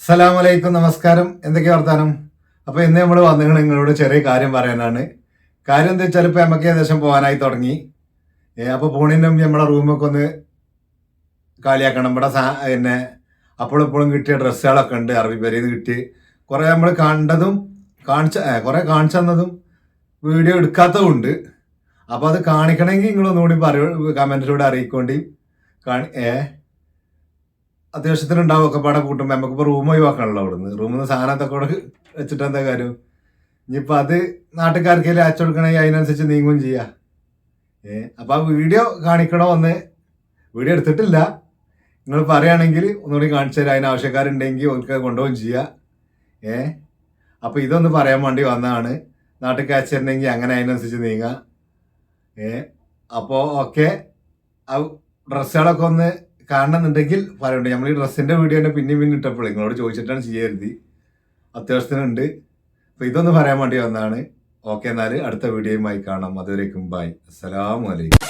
സലാമലൈക്കും നമസ്കാരം. എന്തൊക്കെ വർത്താനം? അപ്പൊ ഇന്ന് നമ്മൾ വന്നിട്ട് നിങ്ങളോട് ചെറിയ കാര്യം പറയാനാണ്. കാര്യം എന്താ വെച്ചാൽ ഇപ്പൊ നമുക്ക് ഏകദേശം പോകാനായി തുടങ്ങി. ഏ, അപ്പൊ പോണിനും നമ്മളെ റൂമൊക്കെ ഒന്ന് കാലിയാക്കണം. ഇവിടെ എന്നെ പിന്നെ അപ്പോഴും ഇപ്പോഴും കിട്ടിയ ഡ്രസ്സുകളൊക്കെ ഉണ്ട്. അറബി പേരിന്ന് കിട്ടി. കുറെ നമ്മൾ കണ്ടതും കാണിച്ച കുറെ കാണിച്ചു തന്നതും വീഡിയോ എടുക്കാത്തതും ഉണ്ട്. അപ്പൊ അത് കാണിക്കണമെങ്കിൽ നിങ്ങൾ ഒന്നുകൂടി പറയൂ കമന്റിലൂടെ അറിയിക്കൊണ്ടി. കാണി ഏ? അത്യാവശ്യത്തിനുണ്ടാവും ഒക്കെ പാടെ കൂട്ടുമ്പോൾ നമുക്കിപ്പോൾ റൂം ഒഴിവാക്കണല്ലോ അവിടുന്ന്. റൂമിൽ നിന്ന് സാധനത്തൊക്കെ കൂടെ വെച്ചിട്ട് എന്താ കാര്യം? ഇനിയിപ്പോൾ അത് നാട്ടുകാർക്കെല്ലാം അയച്ചു കൊടുക്കണമെങ്കിൽ അതിനനുസരിച്ച് നീങ്ങുകയും ചെയ്യാം. ഏ? അപ്പം ആ വീഡിയോ കാണിക്കണോ ഒന്ന്? വീഡിയോ എടുത്തിട്ടില്ല. നിങ്ങൾ പറയുകയാണെങ്കിൽ ഒന്നുകൂടി കാണിച്ചു തരാം. അതിന് ആവശ്യക്കാരുണ്ടെങ്കിൽ കൊണ്ടുപോകും ചെയ്യാം. ഏ? അപ്പോൾ ഇതൊന്ന് പറയാൻ വേണ്ടി വന്നതാണ്. നാട്ടിൽ കാച്ചിരുന്നെങ്കിൽ അങ്ങനെ അതിനനുസരിച്ച് നീങ്ങാം. ഏ? അപ്പോൾ ഓക്കെ. ആ ഡ്രസ്സുകളൊക്കെ ഒന്ന് കാണണമെന്നുണ്ടെങ്കിൽ പറയണ്ട നമ്മൾ ഈ ഡ്രസ്സിന്റെ വീഡിയോ തന്നെ പിന്നെയും പിന്നെ ഇട്ടപ്പോൾ നിങ്ങളോട് ചോദിച്ചിട്ടാണ് ചെയ്യരുത്. അത്യാവശ്യത്തിനുണ്ട്. അപ്പൊ ഇതൊന്ന് പറയാൻ വേണ്ടി വന്നാണ് ഓക്കെ എന്നാൽ അടുത്ത വീഡിയോയുമായി കാണാം. അതുവരേക്കും ബൈ. അസ്സലാമു അലൈക്കും.